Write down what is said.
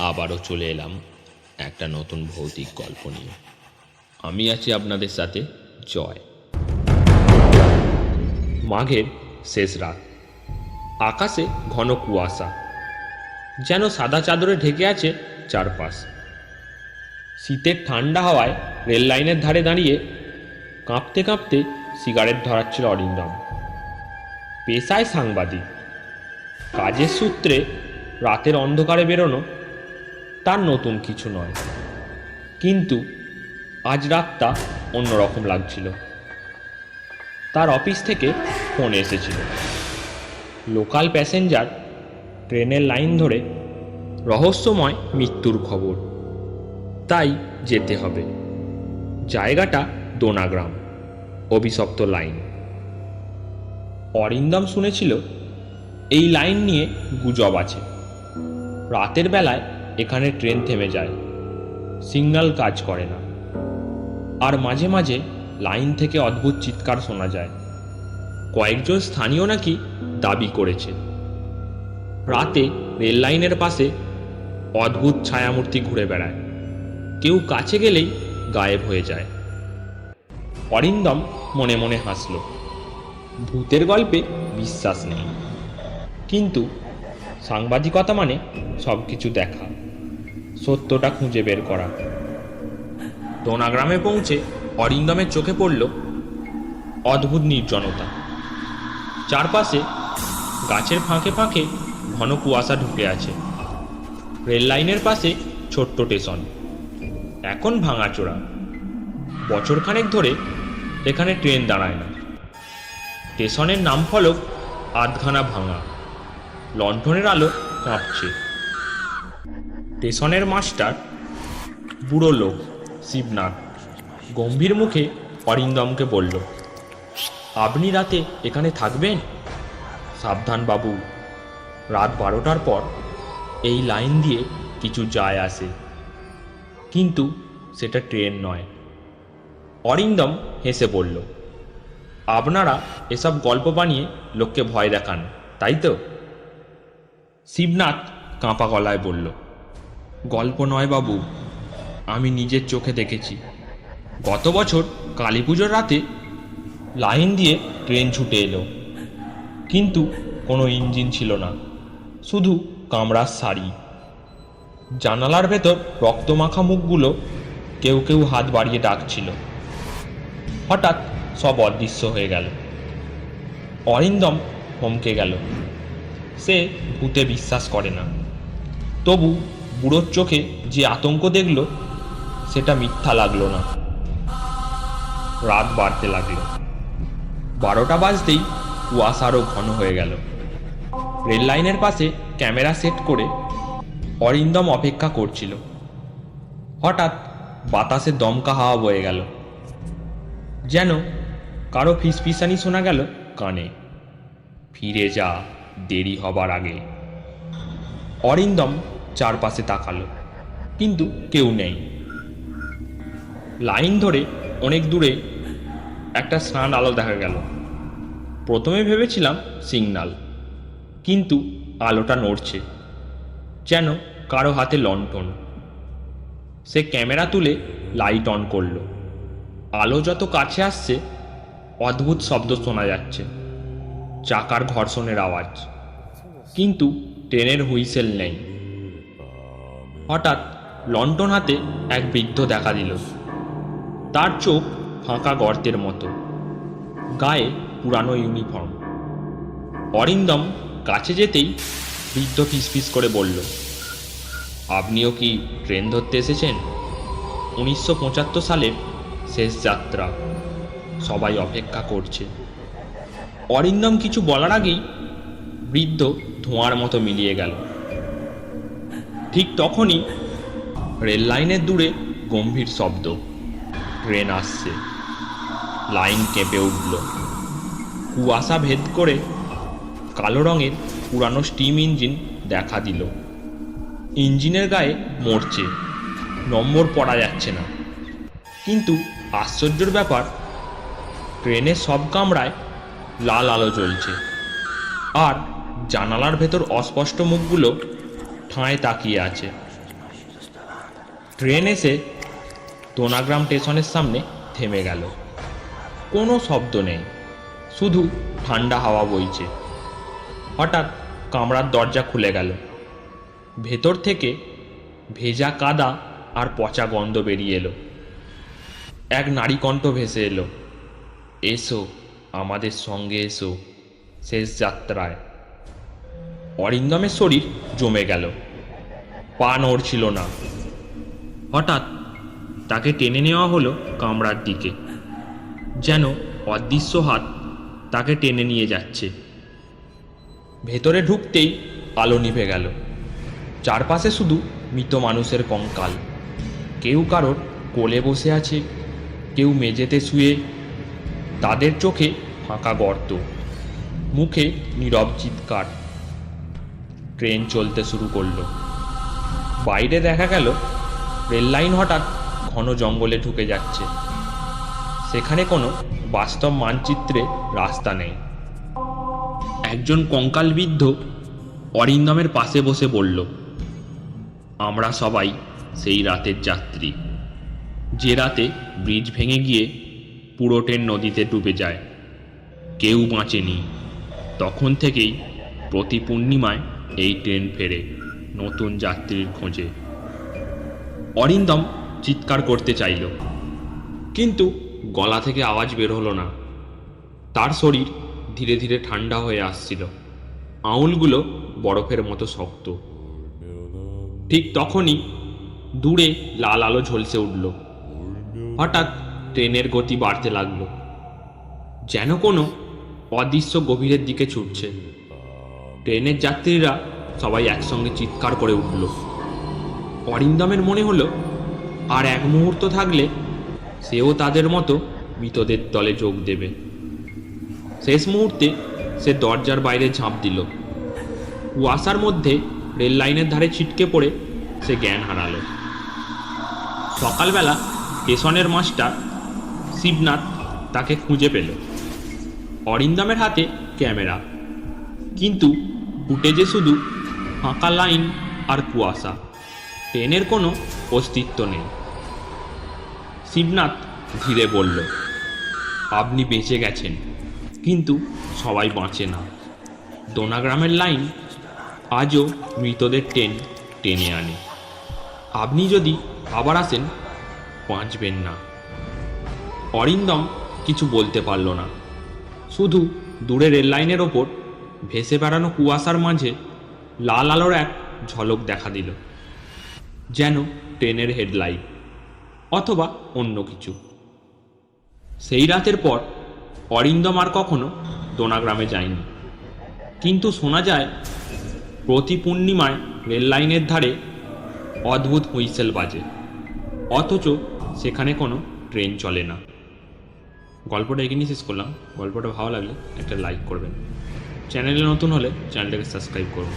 আবারও চলে এলাম একটা নতুন ভৌতিক গল্প নিয়ে। আমি আছি আপনাদের সাথে জয়। মাঘের শেষ রাত। আকাশে ঘন কুয়াশা। যেন সাদা চাদরে ঢেকে আছে চারপাশ। শীতের ঠান্ডা হাওয়ায় রেল লাইনের ধারে দাঁড়িয়ে কাঁপতে কাঁপতে সিগারেট ধরাচ্ছিল অরিন্দম। পেশায় সাংবাদিক। কাজের সূত্রে রাতের অন্ধকারে বেরোনো তার নতুন কিছু নয়। কিন্তু আজ রাতটা অন্যরকম লাগছিল। তার অফিস থেকে ফোন এসেছিল। লোকাল প্যাসেঞ্জার ট্রেনের লাইন ধরে রহস্যময় মৃত্যুর খবর। তাই যেতে হবে। জায়গাটা দোনাগ্রাম, অভিশপ্ত লাইন। অরিন্দম শুনেছিল, এই লাইন নিয়ে গুজব আছে। রাতের বেলায় এখানে ট্রেন থেমে যায়। সিগন্যাল কাজ করে না। আর মাঝে মাঝে লাইন থেকে অদ্ভুত চিৎকার শোনা যায়। কয়েকজন স্থানীয় নাকি দাবি করেছে। রাতে রেল লাইনের পাশে অদ্ভুত ছায়ামূর্তি ঘুরে বেড়ায়। কেউ কাছে গেলেই গায়েব হয়ে যায়। অরিন্দম মনে মনে হাসল। ভূতের গল্পে বিশ্বাস নেই। কিন্তু সাংবাদিকতা মানে সব কিছু দেখা। সত্যটা খুঁজে বের করা। দোনাগ্রামে পৌঁছে অরিন্দমের চোখে পড়ল অদ্ভুত নির্জনতা। চারপাশে গাছের ফাঁকে ফাঁকে ঘন কুয়াশা ঢুকে আছে। রেল লাইনের পাশে ছোট্ট স্টেশন। এখন ভাঙাচোরা। বছরখানেক ধরে এখানে ট্রেন দাঁড়ায় না। স্টেশনের নাম ফলক আধখানা ভাঙা। লণ্ঠনের আলো কাঁপছে। স্টেশনের মাস্টার, বুড়ো লোক, শিবনাথ। গম্ভীর মুখে অরিন্দমকে বলল, আপনি রাতে এখানে থাকবেন? সাবধান বাবু। রাত বারোটার পর এই লাইন দিয়ে কিছু যায় আসে। কিন্তু সেটা ট্রেন নয়। অরিন্দম হেসে বলল, আপনারা এসব গল্প বানিয়ে লোককে ভয় দেখান, তাই তো? শিবনাথ কাঁপা গলায় বলল গল্প নয় বাবু, আমি নিজের চোখে দেখেছি। গত বছর কালী পুজোর রাতে লাইন দিয়ে ট্রেন ছুটে এলো। কিন্তু কোনো ইঞ্জিন ছিল না, শুধু কামড়ার শাড়ি জানালার ভেতর রক্তমাখা মুখগুলো কেউ কেউ হাত বাড়িয়ে ডাকছিল। হঠাৎ সব অদৃশ্য হয়ে গেল। অরিন্দম হমকে গেল। সে ভূতে বিশ্বাস করে না। তবু বুড়োর চোখে যে আতঙ্ক দেখল, সেটা মিথ্যা লাগল না। রাত বাড়তে লাগল। বারোটা বাজতেই কুয়াশা আরও ঘন হয়ে গেল। রেল লাইনের পাশে ক্যামেরা সেট করে অরিন্দম অপেক্ষা করছিল। হঠাৎ বাতাসে দমকা হাওয়া বয়ে গেল। যেন কারও ফিসফিসানি শোনা গেল কানে। ফিরে যা, দেরি হবার আগে। অরিন্দম চারপাশে তাকালো। কিন্তু কেউ নেই। লাইন ধরে অনেক দূরে একটা স্নান আলো দেখা গেল। প্রথমে ভেবেছিলাম সিগনাল, কিন্তু আলোটা নড়ছে, যেন কারও হাতে লণ্ঠন। সে ক্যামেরা তুলে লাইট অন করল। আলো যত কাছে আসছে, অদ্ভুত শব্দ শোনা যাচ্ছে, চাকার ঘর্ষণের আওয়াজ। কিন্তু ট্রেনের হুইসেল নেই। হঠাৎ লন্ঠন হাতে এক বৃদ্ধ দেখা দিল। তার চোখ ফাঁকা গর্তের মতো, গায়ে পুরানো ইউনিফর্ম। অরিন্দম কাছে যেতেই বৃদ্ধ ফিসফিস করে বলল, আপনিও কি ট্রেন ধরতে এসেছেন? উনিশশো পঁচাত্তর সালের শেষ যাত্রা। সবাই অপেক্ষা করছে। অরিন্দম কিছু বলার আগেই বৃদ্ধ ধোঁয়ার মতো মিলিয়ে গেল। ঠিক তখনই রেল লাইনের দূরে গম্ভীর শব্দ। ট্রেন আসছে। লাইন কেঁপে উঠল। কুয়াশা ভেদ করে কালো রঙের পুরানো স্টিম ইঞ্জিন দেখা দিল। ইঞ্জিনের গায়ে মরছে। নম্বর পড়া যাচ্ছে না। কিন্তু আশ্চর্যের ব্যাপার, ট্রেনের সব কামরায় লাল আলো জ্বলছে। আর জানালার ভেতর অস্পষ্ট মুখগুলো ঠাঁয় তাকিয়ে আছে। ট্রেন এসে তোনাগ্রাম স্টেশনের সামনে থেমে গেল। কোনো শব্দ নেই, শুধু ঠান্ডা হাওয়া বইছে। হঠাৎ কামরার দরজা খুলে গেল। ভেতর থেকে ভেজা কাদা আর পচা গন্ধ বেরিয়ে এলো। এক নারী কণ্ঠ ভেসে এলো, এসো, আমাদের সঙ্গে এসো, শেষ যাত্রায়। অরিন্দমের শরীর জমে গেল। পা নড়ছিল না। হঠাৎ তাকে টেনে নেওয়া হলো কামরার দিকে, যেন অদৃশ্য হাত তাকে টেনে নিয়ে যাচ্ছে। ভেতরে ঢুকতেই আলো নিভে গেল। চারপাশে শুধু মৃত মানুষের কঙ্কাল। কেউ কারোর কোলে বসে আছে, কেউ মেঝেতে শুয়ে, তাদের চোখে ফাঁকা গর্ত, মুখে নীরব চিৎকার। ট্রেন চলতে শুরু করল। বাইরে দেখা গেল, রেল লাইন হঠাৎ ঘন জঙ্গলে ঢুকে যাচ্ছে। সেখানে কোনো বাস্তব মানচিত্রে রাস্তা নেই। একজন কঙ্কালবিদ্ধ অরিন্দমের পাশে বসে বলল আমরা সবাই সেই রাতের যাত্রী। যে রাতে ব্রিজ ভেঙে গিয়ে পুরো ট্রেন নদীতে ডুবে যায়, কেউ বাঁচেনি। তখন থেকেই প্রতি পূর্ণিমায় এই ট্রেন ফেরে নতুন যাত্রীর খোঁজে। অরিন্দম চিৎকার করতে চাইল। কিন্তু গলা থেকে আওয়াজ বের হলো না। তার শরীর ধীরে ধীরে ঠান্ডা হয়ে আসছিল। আঙুলগুলো বরফের মতো শক্ত। ঠিক তখনই দূরে লাল আলো ঝলসে উঠল। হঠাৎ ট্রেনের গতি বাড়তে লাগল। যেন কোনো অদৃশ্য গভীরের দিকে ছুটছে। ট্রেনের যাত্রীরা সবাই একসঙ্গে চিৎকার করে উঠল। অরিন্দমের মনে হলো, আর এক মুহূর্ত থাকলে সেও তাদের মতো মৃতদের দলে যোগ দেবে। শেষ মুহূর্তে সে দরজার বাইরে ঝাঁপ দিল। কুয়াশার মধ্যে রেল লাইনের ধারে ছিটকে পড়ে সে জ্ঞান হারালো। সকালবেলা স্টেশনের মাস্টার শিবনাথ তাকে খুঁজে পেল। অরিন্দমের হাতে ক্যামেরা। কিন্তু ফুটেজে শুধু ফাঁকা লাইন আর কুয়াশা। ট্রেনের কোনো অস্তিত্ব নেই। শিবনাথ ধীরে বলল আপনি বেঁচে গেছেন, কিন্তু সবাই বাঁচে না। দোনাগ্রামের লাইন আজও মৃতদের ট্রেন টেনে আনে। আপনি যদি আবার আসেন, বাঁচবেন না। অরিন্দম কিছু বলতে পারল না। শুধু দূরে রেল লাইনের ওপর ভেসে বেড়ানো কুয়াশার মাঝে লাল আলোর এক ঝলক দেখা দিল। যেন ট্রেনের হেডলাইট অথবা অন্য কিছু। সেই রাতের পর অরিন্দম আর কখনো দোনাগ্রামে যায়নি। কিন্তু শোনা যায়, প্রতি পূর্ণিমায় রেল লাইনের ধারে অদ্ভুত হুইসেল বাজে। অথচ সেখানে কোনো ট্রেন চলে না। গল্পটা এখানেই শেষ করলাম। গল্পটা ভালো লাগলে একটা লাইক করবেন। চ্যানেলে নতুন হলে চ্যানেলটাকে সাবস্ক্রাইব করুন।